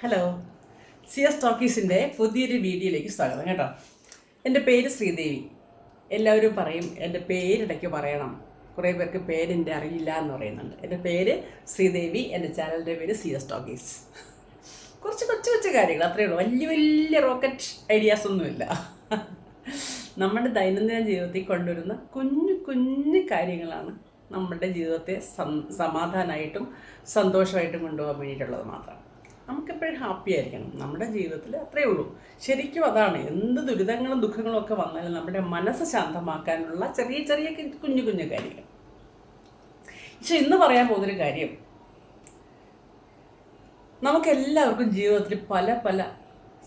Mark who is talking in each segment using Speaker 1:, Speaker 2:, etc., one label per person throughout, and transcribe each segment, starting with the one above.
Speaker 1: Hello C S ടോക്കീസിന്റെ പുതിയൊരു വീഡിയോയിലേക്ക് സ്വാഗതം കേട്ടോ. എന്റെ പേര് ശ്രീദേവി. എല്ലാവരും പറയും എന്റെ പേരിടയ്ക്ക് പറയണം. കുറേ പേർക്ക് പേരെന്റെ അറിയില്ല എന്ന് പറയുന്നുണ്ട്. എന്റെ പേര് ശ്രീദേവി. എന്റെ ചാനലിന്റെ പേര് സി എസ് ടോക്കീസ് കുറച്ച് കൊച്ചു കൊച്ചു കാര്യങ്ങൾ അത്രയേ ഉള്ളൂ. വലിയ വലിയ റോക്കറ്റ് ഐഡിയാസ് ഒന്നുമില്ല. നമ്മുടെ ദൈനംദിന ജീവിതത്തിൽ കൊണ്ടുവരുന്ന കുഞ്ഞു കുഞ്ഞു കാര്യങ്ങളാണ് നമ്മുടെ ജീവിതത്തെ സമാധാനമായിട്ടും സന്തോഷമായിട്ടും കൊണ്ടുപോകാൻ വേണ്ടിയിട്ടുള്ളത് മാത്രം. നമുക്കെപ്പോഴും ഹാപ്പി ആയിരിക്കണം. നമ്മുടെ ജീവിതത്തിൽ അത്രയേ ഉള്ളൂ. ശരിക്കും അതാണ്. എന്ത് ദുരിതങ്ങളും ദുഃഖങ്ങളും ഒക്കെ വന്നാലും നമ്മുടെ മനസ്സ് ശാന്തമാക്കാനുള്ള ചെറിയ ചെറിയ കുഞ്ഞു കുഞ്ഞു കാര്യങ്ങൾ. പക്ഷെ ഇന്ന് പറയാൻ പോകുന്നൊരു കാര്യം. നമുക്കെല്ലാവർക്കും ജീവിതത്തിൽ പല പല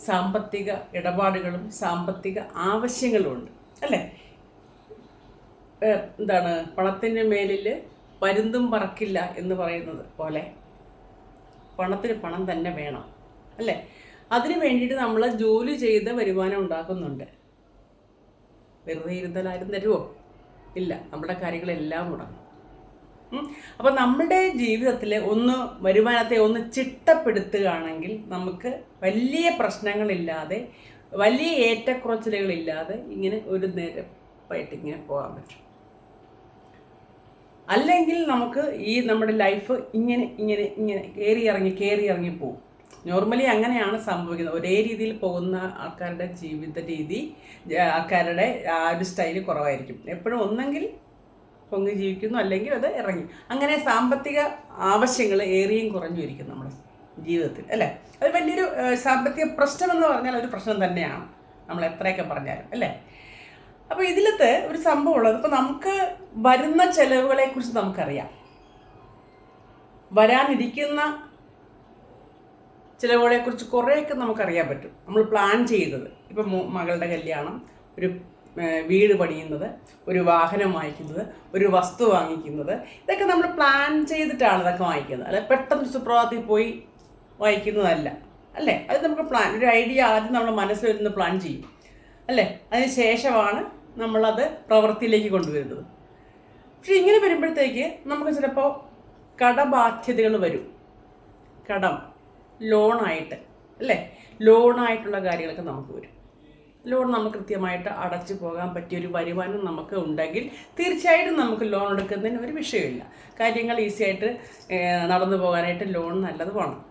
Speaker 1: സാമ്പത്തിക ഇടപാടുകളും സാമ്പത്തിക ആവശ്യങ്ങളും ഉണ്ട്. അല്ലേ? എന്താണ്? പണത്തിന്റെ മേലിൽ പരുന്തും പറക്കില്ല എന്ന് പറയുന്നത് പോലെ പണത്തിന് പണം തന്നെ വേണം അല്ലേ? അതിന് വേണ്ടിയിട്ട് നമ്മൾ ജോലി ചെയ്ത് വരുമാനം ഉണ്ടാക്കുന്നുണ്ട്. വെറുതെ ഇരുന്നാൽ തരുമോ ഇല്ല നമ്മുടെ കാര്യങ്ങളെല്ലാം മുടങ്ങും. അപ്പോൾ അപ്പം നമ്മുടെ ജീവിതത്തിൽ ഒന്ന് വരുമാനത്തെ ഒന്ന് ചിട്ടപ്പെടുത്തുകയാണെങ്കിൽ നമുക്ക് വലിയ പ്രശ്നങ്ങളില്ലാതെ വലിയ ഏറ്റക്കുറച്ചിലുകളില്ലാതെ ഇങ്ങനെ ഒരു നേരം പോയിട്ട് ഇങ്ങനെ പോകാൻ പറ്റും. അല്ലെങ്കിൽ നമുക്ക് ഈ നമ്മുടെ ലൈഫ് ഇങ്ങനെ ഇങ്ങനെ ഇങ്ങനെ കയറി ഇറങ്ങി കയറി ഇറങ്ങി പോകും നോർമലി അങ്ങനെയാണ് സംഭവിക്കുന്നത്. ഒരേ രീതിയിൽ പോകുന്ന ആൾക്കാരുടെ ജീവിത രീതി ആൾക്കാരുടെ ആ ഒരു സ്റ്റൈൽ കുറവായിരിക്കും. എപ്പോഴും ഒന്നെങ്കിൽ പൊങ്ങി ജീവിക്കുന്നു അല്ലെങ്കിൽ അത് ഇറങ്ങി. അങ്ങനെ സാമ്പത്തിക ആവശ്യങ്ങൾ ഏറിയും കുറഞ്ഞു ഇരിക്കും നമ്മുടെ ജീവിതത്തിൽ അല്ലേ? അത് വലിയൊരു സാമ്പത്തിക പ്രശ്നം എന്ന് പറഞ്ഞാൽ ഒരു പ്രശ്നം തന്നെയാണ്. നമ്മൾ എത്രയൊക്കെ പറഞ്ഞാലും അല്ലേ? അപ്പോൾ ഇതിലത്തെ ഒരു സംഭവം ഉള്ളത് ഇപ്പോൾ നമുക്ക് വരുന്ന ചെലവുകളെ കുറിച്ച് നമുക്കറിയാം. വരാനിരിക്കുന്ന ചിലവുകളെ കുറിച്ച് കുറേയൊക്കെ നമുക്കറിയാൻ പറ്റും. നമ്മൾ പ്ലാൻ ചെയ്തത്. ഇപ്പം മകളുടെ കല്യാണം ഒരു വീട് പണിയുന്നത് ഒരു വാഹനം വാങ്ങിക്കുന്നത് ഒരു വസ്തു വാങ്ങിക്കുന്നത് ഇതൊക്കെ നമ്മൾ പ്ലാൻ ചെയ്തിട്ടാണ് ഇതൊക്കെ വാങ്ങിക്കുന്നത്. അല്ലെ പെട്ടെന്ന് സുപ്രഭാതത്തിൽ പോയി വാങ്ങിക്കുന്നതല്ല. അല്ലേ? അത് നമുക്ക് പ്ലാൻ ഒരു ഐഡിയ ആദ്യം നമ്മൾ മനസ്സിൽ വരുന്ന പ്ലാൻ ചെയ്യും. അല്ലേ? അതിന് ശേഷമാണ് നമ്മളത് പ്രവൃത്തിയിലേക്ക് കൊണ്ടുവരുന്നത്. പക്ഷെ ഇങ്ങനെ വരുമ്പോഴത്തേക്ക് നമുക്ക് ചിലപ്പോൾ കടബാധ്യതകൾ വരും. കടം ലോണായിട്ട് അല്ലേ? ലോണായിട്ടുള്ള കാര്യങ്ങളൊക്കെ നമുക്ക് വരും. ലോൺ നമുക്ക് കൃത്യമായിട്ട് അടച്ചു പോകാൻ പറ്റിയ ഒരു വരുമാനം നമുക്ക് ഉണ്ടെങ്കിൽ തീർച്ചയായിട്ടും നമുക്ക് ലോൺ എടുക്കുന്നതിന് ഒരു വിഷയമില്ല. കാര്യങ്ങൾ ഈസി ആയിട്ട് നടന്നു പോകാനായിട്ട് ലോൺ നല്ലത് വേണം.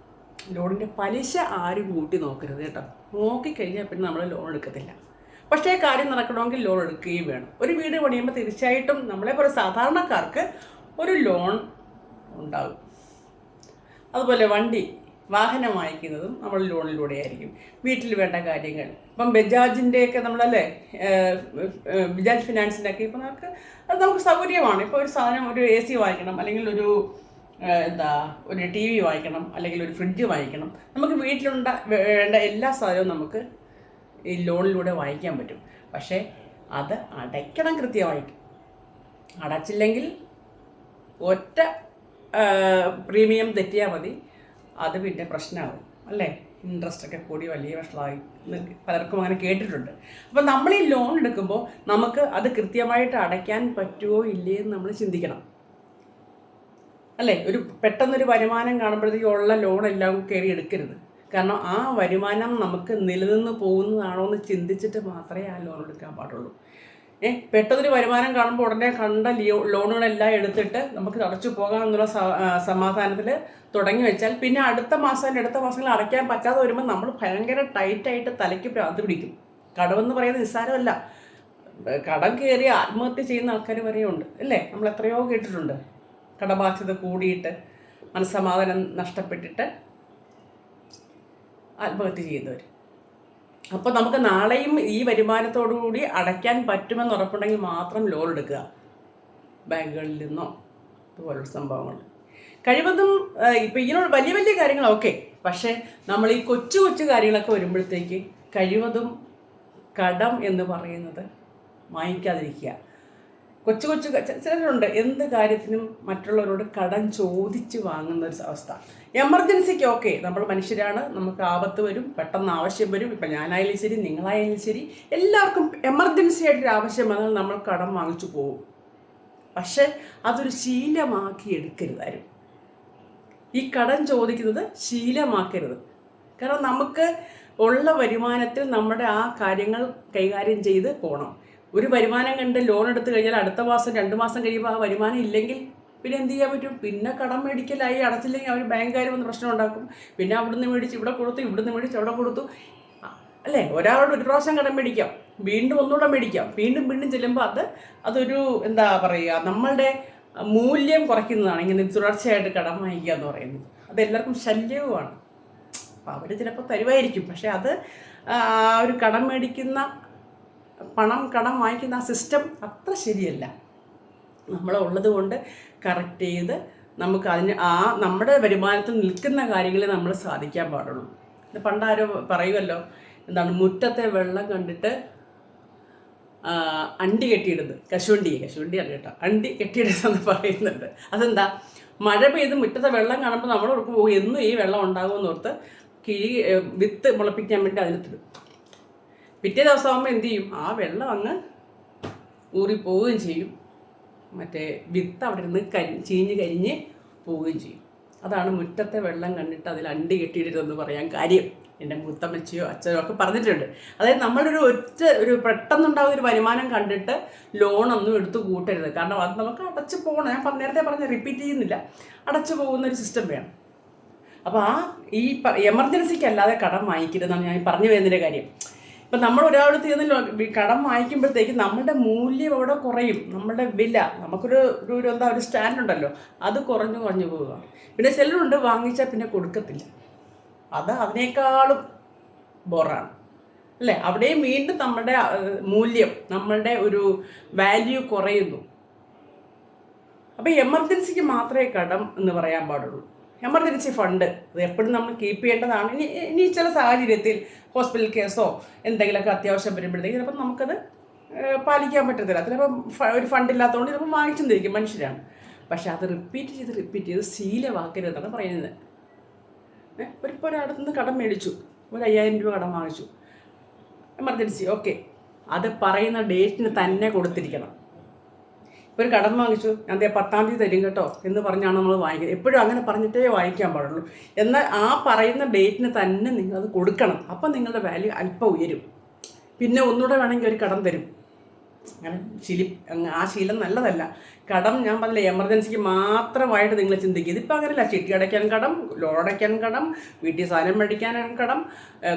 Speaker 1: ലോണിന്റെ പലിശ ആരും കൂട്ടി നോക്കരുത് കേട്ടോ. നോക്കിക്കഴിഞ്ഞാൽ പിന്നെ നമ്മൾ ലോൺ എടുക്കത്തില്ല. പക്ഷേ കാര്യം നടക്കണമെങ്കിൽ ലോൺ എടുക്കുകയും വേണം. ഒരു വീട് പണിയുമ്പോൾ തീർച്ചയായിട്ടും നമ്മളെപ്പോലെ സാധാരണക്കാർക്ക് ഒരു ലോൺ ഉണ്ടാകും. അതുപോലെ വണ്ടി വാഹനം വാങ്ങിക്കുന്നതും നമ്മൾ ലോണിലൂടെ ആയിരിക്കും വീട്ടിൽ വേണ്ട കാര്യങ്ങൾ. ഇപ്പം ബജാജിന്റെയൊക്കെ നമ്മളല്ലേ ബജാജ് ഫിനാൻസിന്റെ ഒക്കെ ഇപ്പം നമുക്ക് അത് നമുക്ക് സൗകര്യമാണ്. ഇപ്പോൾ ഒരു സാധനം ഒരു എ സി വാങ്ങിക്കണം അല്ലെങ്കിൽ ഒരു എന്താ ഒരു ടി വി വാങ്ങിക്കണം അല്ലെങ്കിൽ ഒരു ഫ്രിഡ്ജ് വാങ്ങിക്കണം. നമുക്ക് വീട്ടിലുണ്ട വേണ്ട എല്ലാ സാധനവും നമുക്ക് ഈ ലോണിലൂടെ വാങ്ങിക്കാൻ പറ്റും. പക്ഷേ അത് അടയ്ക്കണം കൃത്യമായിട്ട് അടച്ചില്ലെങ്കിൽ ഒറ്റ പ്രീമിയം തെറ്റിയാൽ മതി. അത് പിന്നെ പ്രശ്നമാകും അല്ലേ? ഇൻട്രസ്റ്റ് ഒക്കെ കൂടി വലിയ പ്രശ്നമായി. പലർക്കും അങ്ങനെ കേട്ടിട്ടുണ്ട്. അപ്പം നമ്മൾ ഈ ലോൺ എടുക്കുമ്പോൾ നമുക്ക് അത് കൃത്യമായിട്ട് അടയ്ക്കാൻ പറ്റുമോ ഇല്ലേ എന്ന് നമ്മൾ ചിന്തിക്കണം. അല്ലേ? ഒരു പെട്ടെന്നൊരു വരുമാനം കാണുമ്പോഴത്തേക്കും ഉള്ള ലോൺ എല്ലാം കയറി എടുക്കരുത്. കാരണം ആ വരുമാനം നമുക്ക് നിലനിന്ന് പോകുന്നതാണോ എന്ന് ചിന്തിച്ചിട്ട് മാത്രമേ ആ ലോൺ എടുക്കാൻ പാടുള്ളൂ. ഏ പെട്ടെന്നൊരു വരുമാനം കാണുമ്പോൾ ഉടനെ കണ്ട ലിയോ ലോണുകളെല്ലാം എടുത്തിട്ട് നമുക്ക് അടച്ചു പോകാം എന്നുള്ള സമാധാനത്തിൽ തുടങ്ങി വെച്ചാൽ പിന്നെ അടുത്ത മാസം അടുത്ത മാസങ്ങളിൽ അടയ്ക്കാൻ പറ്റാതെ വരുമ്പോൾ നമ്മൾ ഭയങ്കര ടൈറ്റായിട്ട് തലയ്ക്ക് ഭ്രാന്ത് പിടിക്കും. കടമെന്ന് പറയുന്നത് നിസ്സാരമല്ല. കടം കയറി ആത്മഹത്യ ചെയ്യുന്ന ആൾക്കാർ വരെയുണ്ട് അല്ലേ? നമ്മൾ എത്രയോ കേട്ടിട്ടുണ്ട്. കടബാധ്യത കൂടിയിട്ട് മനസ്സമാധാനം നഷ്ടപ്പെട്ടിട്ട് ആത്മഹത്യ ചെയ്യുന്നവർ അപ്പോൾ നമുക്ക് നാളെയും ഈ വരുമാനത്തോടുകൂടി അടയ്ക്കാൻ പറ്റുമെന്ന് ഉറപ്പുണ്ടെങ്കിൽ മാത്രം ലോൺ എടുക്കുക. ബാങ്കുകളിൽ നിന്നോ അതുപോലുള്ള സംഭവങ്ങൾ കഴിവതും ഇപ്പം ഇങ്ങനെയുള്ള വലിയ വലിയ കാര്യങ്ങളൊക്കെ പക്ഷേ നമ്മൾ ഈ കൊച്ചു കൊച്ചു കാര്യങ്ങളൊക്കെ വരുമ്പോഴത്തേക്ക് കഴിവതും കടം എന്ന് പറയുന്നത് വാങ്ങിക്കാതിരിക്കുക. കൊച്ചു കൊച്ചു ചിലരുണ്ട് എന്ത് കാര്യത്തിനും മറ്റുള്ളവരോട് കടം ചോദിച്ച് വാങ്ങുന്ന ഒരു അവസ്ഥ. എമർജൻസിക്ക് ഓക്കെ നമ്മൾ മനുഷ്യരാണ്. നമുക്ക് ആപത്ത് വരും. പെട്ടെന്ന് ആവശ്യം വരും. ഇപ്പം ഞാനായാലും ശരി നിങ്ങളായാലും ശരി. എല്ലാവർക്കും എമർജൻസി ആയിട്ടൊരു ആവശ്യം വന്നാൽ നമ്മൾ കടം വാങ്ങിച്ചു പോകും. പക്ഷേ അതൊരു ശീലമാക്കി എടുക്കരുത് ഈ കടം ചോദിക്കുന്നത് ശീലമാക്കരുത്. കാരണം നമുക്ക് ഉള്ള വരുമാനത്തിൽ നമ്മുടെ ആ കാര്യങ്ങൾ കൈകാര്യം ചെയ്ത് പോകണം ഒരു വരുമാനം കണ്ട് ലോൺ എടുത്തു കഴിഞ്ഞാൽ അടുത്ത മാസം രണ്ട് മാസം കഴിയുമ്പോൾ ആ വരുമാനം ഇല്ലെങ്കിൽ പിന്നെ എന്ത് ചെയ്യാൻ പറ്റും? പിന്നെ കടം മേടിക്കലായി അടച്ചില്ലെങ്കിൽ അവർ ബാങ്കുകാർ വന്ന് പ്രശ്നം ഉണ്ടാക്കും. പിന്നെ അവിടുന്ന് മേടിച്ച് ഇവിടെ കൊടുത്തു ഇവിടുന്ന് മേടിച്ച് അവിടെ കൊടുത്തു. അല്ലേ? ഒരാളോട് ഒരു പ്രാവശ്യം കടം മേടിക്കാം. വീണ്ടും ഒന്നുകൂടെ മേടിക്കാം. വീണ്ടും വീണ്ടും ചെല്ലുമ്പോൾ അത് അതൊരു എന്താ പറയുക നമ്മളുടെ മൂല്യം കുറയ്ക്കുന്നതാണ് ഇങ്ങനെ തുടർച്ചയായിട്ട് കടം വാങ്ങിക്കുക എന്ന് പറയുന്നത്. അതെല്ലാവർക്കും ശല്യവുമാണ്. അപ്പോൾ അവർ ചിലപ്പോൾ തരുമായിരിക്കും. പക്ഷേ അത് ഒരു കടം മേടിക്കുന്ന പണം കടം വാങ്ങിക്കുന്ന ആ സിസ്റ്റം അത്ര ശരിയല്ല. നമ്മൾ ഉള്ളത് കൊണ്ട് കറക്റ്റ് ചെയ്ത് നമുക്ക് അതിന് ആ നമ്മുടെ വരുമാനത്തിൽ നിൽക്കുന്ന കാര്യങ്ങളെ നമ്മൾ സാധിക്കാൻ പാടുള്ളൂ. ഇത് പണ്ടാരോ പറയുമല്ലോ എന്താണ് മുറ്റത്തെ വെള്ളം കണ്ടിട്ട് അണ്ടി കെട്ടിയിടുന്നത്. കശുവണ്ടി കശുവണ്ടി അല്ല കേട്ടോ അണ്ടി കെട്ടിയിടുന്നതെന്ന് പറയുന്നുണ്ട്. അതെന്താ? മഴ പെയ്ത് മുറ്റത്തെ വെള്ളം കാണുമ്പോൾ നമ്മൾ പോകും എന്നും ഈ വെള്ളം ഉണ്ടാകുമെന്ന് ഓർത്ത് കിഴി വിത്ത് മുളപ്പിക്കാൻ വേണ്ടി അതിനകത്തിടും പിറ്റേ ദിവസം ആകുമ്പോൾ എന്ത് ചെയ്യും? ആ വെള്ളം അങ്ങ് ഊറിപ്പോവുകയും ചെയ്യും. മറ്റേ വിത്ത് അവിടെ നിന്ന് കരി ചീഞ്ഞ് കരിഞ്ഞ് പോവുകയും ചെയ്യും. അതാണ് മുറ്റത്തെ വെള്ളം കണ്ടിട്ട് അതിൽ അണ്ടി കെട്ടിയിടരുതെന്ന് പറയാൻ കാര്യം. എന്റെ മുത്തമ്മച്ചിയോ അച്ഛനോ ഒക്കെ പറഞ്ഞിട്ടുണ്ട്. അതായത് നമ്മളൊരു ഒറ്റ ഒരു പെട്ടെന്നുണ്ടാകുന്ന ഒരു വരുമാനം കണ്ടിട്ട് ലോണൊന്നും എടുത്ത് കൂട്ടരുത്. കാരണം അത് നമുക്ക് അടച്ചു പോകണം. ഞാൻ നേരത്തെ പറഞ്ഞ റിപ്പീറ്റ് ചെയ്യുന്നില്ല. അടച്ചു പോകുന്ന ഒരു സിസ്റ്റം വേണം. അപ്പോൾ ആ ഈ എമർജൻസിക്ക് അല്ലാതെ കടം വാങ്ങിക്കരുതെന്നാണ് ഞാൻ പറഞ്ഞു വരുന്നതിന്റെ കാര്യം. ഇപ്പം നമ്മൾ ഒരാൾ ചെന്ന് കടം വാങ്ങിക്കുമ്പോഴത്തേക്ക് നമ്മുടെ മൂല്യം അവിടെ കുറയും. നമ്മുടെ വില. നമുക്കൊരു ഒരു എന്താ ഒരു സ്റ്റാൻഡ് ഉണ്ടല്ലോ. അത് കുറഞ്ഞു കുറഞ്ഞു പോവുക. പിന്നെ ചിലരുണ്ട് വാങ്ങിച്ചാൽ പിന്നെ കൊടുക്കത്തില്ല. അത് അതിനേക്കാളും ബോറാണ്. അല്ലേ? അവിടെയും വീണ്ടും നമ്മുടെ മൂല്യം നമ്മളുടെ ഒരു വാല്യൂ കുറയുന്നു. അപ്പോൾ എമർജൻസിക്ക് മാത്രമേ കടം എന്ന് പറയാൻ പാടുള്ളൂ. എമർജൻസി ഫണ്ട് അത് എപ്പോഴും നമ്മൾ കീപ്പ് ചെയ്യേണ്ടതാണ്. ഇനി ഇനി ചില സാഹചര്യത്തിൽ ഹോസ്പിറ്റൽ കേസോ എന്തെങ്കിലുമൊക്കെ അത്യാവശ്യം വരുമ്പോഴത്തേക്ക് ചിലപ്പോൾ നമുക്കത് പാലിക്കാൻ പറ്റത്തില്ല. ചിലപ്പോൾ ഒരു ഫണ്ട് ഇല്ലാത്തതുകൊണ്ട് ചിലപ്പോൾ വാങ്ങിച്ചു വാങ്ങിച്ചെന്നിരിക്കും മനുഷ്യരാണ്. പക്ഷേ അത് റിപ്പീറ്റ് ചെയ്ത് റിപ്പീറ്റ് ചെയ്ത് ശീലമാക്കരുതെന്നാണ് പറയുന്നത്. ഒരിപ്പോൾ ഒരാടത്തു നിന്ന് കടം മേടിച്ചു. ഒരു അയ്യായിരം രൂപ കടം വാങ്ങിച്ചു. Emergency okay. അത് പറയുന്ന ഡേറ്റിന് തന്നെ കൊടുത്തിരിക്കണം. ഒരു കടം വാങ്ങിച്ചു. ദേ പത്താം തീയതി തരും കേട്ടോ എന്ന് പറഞ്ഞാണ് നമ്മൾ വാങ്ങിക്കുന്നത്. എപ്പോഴും അങ്ങനെ പറഞ്ഞിട്ടേ വാങ്ങിക്കാൻ പാടുള്ളൂ. എന്നാൽ ആ പറയുന്ന ഡേറ്റിന് തന്നെ നിങ്ങൾ അത് കൊടുക്കണം. അപ്പം നിങ്ങളുടെ വാല്യൂ അല്പം ഉയരും. പിന്നെ ഒന്നുകൂടെ വേണമെങ്കിൽ ഒരു കടം തരും. അങ്ങനെ ശീലി ആ ശീലം നല്ലതല്ല. കടം ഞാൻ പറഞ്ഞില്ല എമർജൻസിക്ക് മാത്രമായിട്ട് നിങ്ങൾ ചിന്തിക്കുക. ഇതിപ്പോൾ അങ്ങനെയല്ല ചിട്ടി അടയ്ക്കാൻ കടം ലോൺ അടയ്ക്കാൻ കടം വീട്ടിൽ സാധനം മേടിക്കാൻ കടം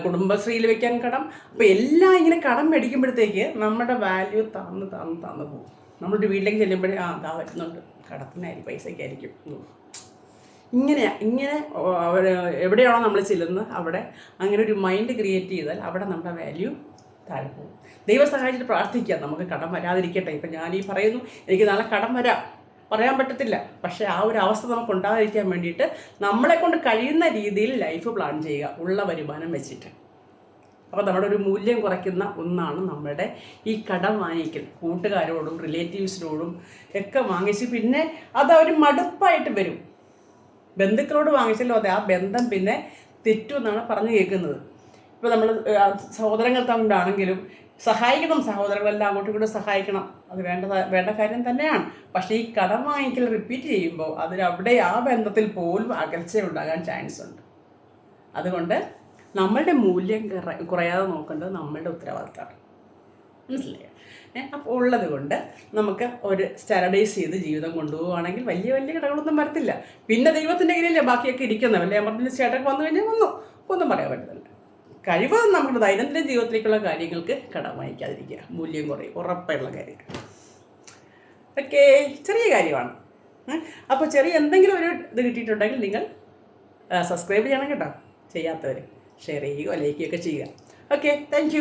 Speaker 1: കുടുംബശ്രീയിൽ വെക്കാൻ കടം. അപ്പോൾ എല്ലാം ഇങ്ങനെ കടം മേടിക്കുമ്പോഴത്തേക്ക് നമ്മുടെ വാല്യൂ താന്ന് താന്ന് താന്ന് പോകും. നമ്മുടെ വീട്ടിലേക്ക് ചെല്ലുമ്പോഴേ ആ അതാ വരുന്നുണ്ട്. കടത്തിനായിരിക്കും പൈസയ്ക്കായിരിക്കും. ഇങ്ങനെ ഇങ്ങനെ അവർ എവിടെയാണോ നമ്മൾ ചെല്ലുന്നത് അവിടെ അങ്ങനെ ഒരു മൈൻഡ് ക്രിയേറ്റ് ചെയ്താൽ അവിടെ നമ്മുടെ വാല്യൂ താഴെ പോകും. ദൈവം സഹായിച്ചിട്ട് പ്രാർത്ഥിക്കാം. നമുക്ക് കടം വരാതിരിക്കട്ടെ. ഇപ്പം ഞാൻ ഈ പറയുന്നു എനിക്ക് നാളെ കടം വരാം. പറയാൻ പറ്റത്തില്ല. പക്ഷേ ആ ഒരു അവസ്ഥ നമുക്ക് ഉണ്ടാകാതിരിക്കാൻ വേണ്ടിയിട്ട് നമ്മളെ കൊണ്ട് കഴിയുന്ന രീതിയിൽ ലൈഫ് പ്ലാൻ ചെയ്യുക. ഉള്ള വരുമാനം വെച്ചിട്ട്. അപ്പോൾ നമ്മുടെ ഒരു മൂല്യം കുറയ്ക്കുന്ന ഒന്നാണ് നമ്മുടെ ഈ കടം വാങ്ങിക്കൽ. കൂട്ടുകാരോടും റിലേറ്റീവ്സിനോടും ഒക്കെ വാങ്ങിച്ച് പിന്നെ അത് അവർ മടുപ്പായിട്ട് വരും. ബന്ധുക്കളോട് വാങ്ങിച്ചല്ലോ അതെ ആ ബന്ധം പിന്നെ തെറ്റു എന്നാണ് പറഞ്ഞു കേൾക്കുന്നത്. ഇപ്പോൾ നമ്മൾ സഹോദരങ്ങൾ തമ്മിലാണെങ്കിലും സഹായിക്കണം സഹോദരങ്ങളെല്ലാം അങ്ങോട്ടും ഇങ്ങോട്ടും സഹായിക്കണം. അത് വേണ്ട വേണ്ട കാര്യം തന്നെയാണ്. പക്ഷേ ഈ കടം വാങ്ങിക്കൽ റിപ്പീറ്റ് ചെയ്യുമ്പോൾ അതിന് അവിടെ ആ ബന്ധത്തിൽ പോലും അകൽച്ച ഉണ്ടാകാൻ ചാൻസ് ഉണ്ട്. അതുകൊണ്ട് നമ്മളുടെ മൂല്യം കുറയാതെ നോക്കേണ്ടത് നമ്മളുടെ ഉത്തരവാദിത്തമാണ്. മനസ്സിലായോ? അപ്പോൾ ഉള്ളത് കൊണ്ട് നമുക്ക് ഒരു സ്റ്റാൻഡർഡൈസ് ചെയ്ത് ജീവിതം കൊണ്ടുപോവുകയാണെങ്കിൽ വലിയ വലിയ കടകളൊന്നും വരത്തില്ല. പിന്നെ ദൈവത്തിന്റെ കയ്യിലല്ലേ ബാക്കിയൊക്കെ ഇരിക്കുന്നവല്ലേ എമർജൻസി ആയിട്ടൊക്കെ വന്നു കഴിഞ്ഞാൽ വന്നു. ഒന്നും പറയാൻ പറ്റത്തില്ല. കഴിവ് നമ്മുടെ ദൈനംദിന ജീവിതത്തിലേക്കുള്ള കാര്യങ്ങൾക്ക് കടം വാങ്ങിക്കാതിരിക്കുക. മൂല്യം കുറയും. ഉറപ്പായുള്ള കാര്യങ്ങൾ. ഓക്കെ ചെറിയ കാര്യമാണ്. അപ്പോൾ ചെറിയ എന്തെങ്കിലും ഒരു ഇത് കിട്ടിയിട്ടുണ്ടെങ്കിൽ നിങ്ങൾ സബ്സ്ക്രൈബ് ചെയ്യണം കേട്ടോ. ചെയ്യാത്തവർ ഷെയർ ചെയ്യുകയോ ലൈക്കുകയൊക്കെ ചെയ്യുക. Okay thank